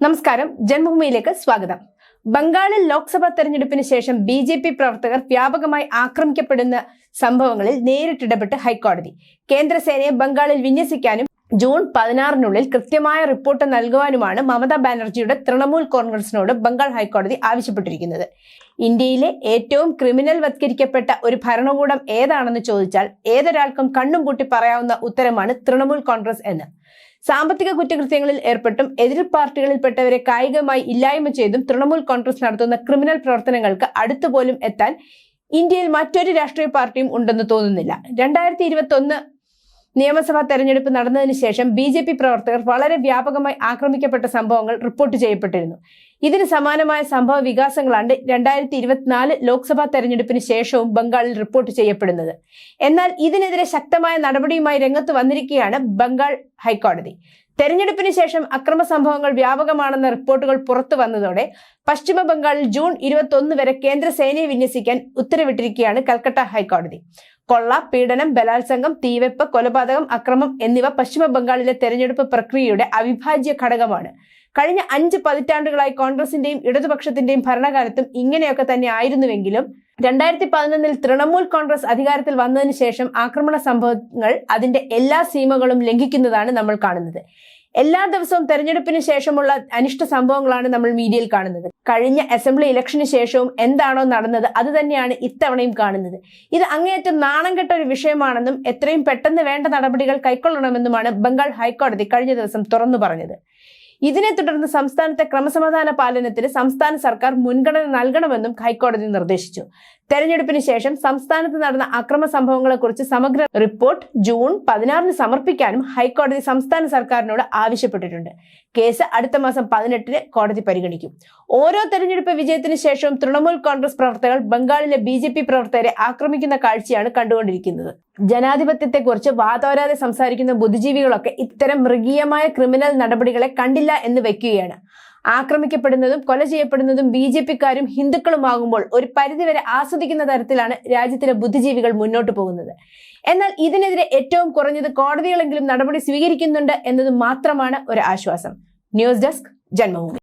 നമസ്കാരം. ജന്മഭൂമിയിലേക്ക് സ്വാഗതം. ബംഗാളിൽ ലോക്സഭാ തെരഞ്ഞെടുപ്പിന് ശേഷം ബി ജെ പി പ്രവർത്തകർ വ്യാപകമായി ആക്രമിക്കപ്പെടുന്ന സംഭവങ്ങളിൽ നേരിട്ടിടപെട്ട് ഹൈക്കോടതി. കേന്ദ്രസേനയെ ബംഗാളിൽ വിന്യസിക്കാനും ജൂൺ പതിനാറിനുള്ളിൽ കൃത്യമായ റിപ്പോർട്ട് നൽകുവാനുമാണ് മമതാ ബാനർജിയുടെ തൃണമൂൽ കോൺഗ്രസിനോട് ബംഗാൾ ഹൈക്കോടതി ആവശ്യപ്പെട്ടിരിക്കുന്നത്. ഇന്ത്യയിലെ ഏറ്റവും ക്രിമിനൽ വത്കരിക്കപ്പെട്ട ഒരു ഭരണകൂടം ഏതാണെന്ന് ചോദിച്ചാൽ ഏതൊരാൾക്കും കണ്ണും പൂട്ടി പറയാവുന്ന ഉത്തരമാണ് തൃണമൂൽ കോൺഗ്രസ് എന്ന്. സാമ്പത്തിക കുറ്റകൃത്യങ്ങളിൽ ഏർപ്പെട്ടും എതിർ പാർട്ടികളിൽപ്പെട്ടവരെ കായികമായി ഇല്ലായ്മ ചെയ്തും തൃണമൂൽ കോൺഗ്രസ് നടത്തുന്ന ക്രിമിനൽ പ്രവർത്തനങ്ങൾക്ക് അടുത്തുപോലും എത്താൻ ഇന്ത്യയിൽ മറ്റൊരു രാഷ്ട്രീയ പാർട്ടിയും ഉണ്ടെന്ന് തോന്നുന്നില്ല. രണ്ടായിരത്തി ഇരുപത്തി ഒന്ന് നിയമസഭാ തെരഞ്ഞെടുപ്പ് നടന്നതിന് ശേഷം ബി ജെ പി പ്രവർത്തകർ വളരെ വ്യാപകമായി ആക്രമിക്കപ്പെട്ട സംഭവങ്ങൾ റിപ്പോർട്ട് ചെയ്യപ്പെട്ടിരുന്നു. ഇതിന് സമാനമായ സംഭവ വികാസങ്ങളാണ് രണ്ടായിരത്തി ഇരുപത്തിനാല് ലോക്സഭാ തെരഞ്ഞെടുപ്പിന് ശേഷവും ബംഗാളിൽ റിപ്പോർട്ട് ചെയ്യപ്പെടുന്നത്. എന്നാൽ ഇതിനെതിരെ ശക്തമായ നടപടിയുമായി രംഗത്ത് വന്നിരിക്കുകയാണ് ബംഗാൾ ഹൈക്കോടതി. തെരഞ്ഞെടുപ്പിന് ശേഷം അക്രമ സംഭവങ്ങൾ വ്യാപകമാണെന്ന റിപ്പോർട്ടുകൾ പുറത്തു വന്നതോടെ പശ്ചിമ ബംഗാളിൽ ജൂൺ ഇരുപത്തി വരെ കേന്ദ്ര സേനയെ വിന്യസിക്കാൻ ഉത്തരവിട്ടിരിക്കുകയാണ് കൽക്കട്ട ഹൈക്കോടതി. കൊള്ള പീഡനം ബലാത്സംഗം തീവെപ്പ് കൊലപാതകം അക്രമം എന്നിവ പശ്ചിമ ബംഗാളിലെ തെരഞ്ഞെടുപ്പ് പ്രക്രിയയുടെ അവിഭാജ്യ ഘടകമാണ്. കഴിഞ്ഞ അഞ്ച് പതിറ്റാണ്ടുകളായി കോൺഗ്രസിന്റെയും ഇടതുപക്ഷത്തിന്റെയും ഭരണകാലത്തും ഇങ്ങനെയൊക്കെ തന്നെ ആയിരുന്നുവെങ്കിലും രണ്ടായിരത്തി പതിനൊന്നിൽ തൃണമൂൽ കോൺഗ്രസ് അധികാരത്തിൽ വന്നതിന് ശേഷം ആക്രമണ സംഭവങ്ങൾ അതിന്റെ എല്ലാ സീമകളും ലംഘിക്കുന്നതാണ് നമ്മൾ കാണുന്നത്. എല്ലാ ദിവസവും തെരഞ്ഞെടുപ്പിന് ശേഷമുള്ള അനിഷ്ട സംഭവങ്ങളാണ് നമ്മൾ മീഡിയയിൽ കാണുന്നത്. കഴിഞ്ഞ അസംബ്ലി ഇലക്ഷന് ശേഷവും എന്താണോ നടന്നത് അത് തന്നെയാണ് ഇത്തവണയും കാണുന്നത്. ഇത് അങ്ങേയറ്റം നാണം കെട്ട ഒരു വിഷയമാണെന്നും എത്രയും പെട്ടെന്ന് വേണ്ട നടപടികൾ കൈക്കൊള്ളണമെന്നുമാണ് ബംഗാൾ ഹൈക്കോടതി കഴിഞ്ഞ ദിവസം തുറന്നു പറഞ്ഞത്. ഇതിനെ തുടർന്ന് സംസ്ഥാനത്തെ ക്രമസമാധാന പാലനത്തിന് സംസ്ഥാന സർക്കാർ മുൻഗണന നൽകണമെന്നും ഹൈക്കോടതി നിർദ്ദേശിച്ചു. തെരഞ്ഞെടുപ്പിന് ശേഷം സംസ്ഥാനത്ത് നടന്ന അക്രമ സംഭവങ്ങളെക്കുറിച്ച് സമഗ്ര റിപ്പോർട്ട് ജൂൺ പതിനാറിന് സമർപ്പിക്കാനും ഹൈക്കോടതി സംസ്ഥാന സർക്കാരിനോട് ആവശ്യപ്പെട്ടിട്ടുണ്ട്. കേസ് അടുത്ത മാസം പതിനെട്ടിന് കോടതി പരിഗണിക്കും. ഓരോ തെരഞ്ഞെടുപ്പ് വിജയത്തിന് ശേഷവും തൃണമൂൽ കോൺഗ്രസ് പ്രവർത്തകർ ബംഗാളിലെ ബി പ്രവർത്തകരെ ആക്രമിക്കുന്ന കാഴ്ചയാണ് കണ്ടുകൊണ്ടിരിക്കുന്നത്. ജനാധിപത്യത്തെക്കുറിച്ച് വാതോരാതെ സംസാരിക്കുന്ന ബുദ്ധിജീവികളൊക്കെ ഇത്തരം മൃഗീയമായ ക്രിമിനൽ നടപടികളെ കണ്ടില്ല എന്ന് വെക്കുകയാണ്. ആക്രമിക്കപ്പെടുന്നതും കൊല ചെയ്യപ്പെടുന്നതും ബി ജെ പിക്കാരും ഹിന്ദുക്കളുമാകുമ്പോൾ ഒരു പരിധിവരെ ആസ്വദിക്കുന്ന തരത്തിലാണ് രാജ്യത്തിലെ ബുദ്ധിജീവികൾ മുന്നോട്ട് പോകുന്നത്. എന്നാൽ ഇതിനെതിരെ ഏറ്റവും കുറഞ്ഞത് കോടതികളെങ്കിലും നടപടി സ്വീകരിക്കുന്നുണ്ട് എന്നത് മാത്രമാണ് ഒരു ആശ്വാസം. News desk Janmabhumi.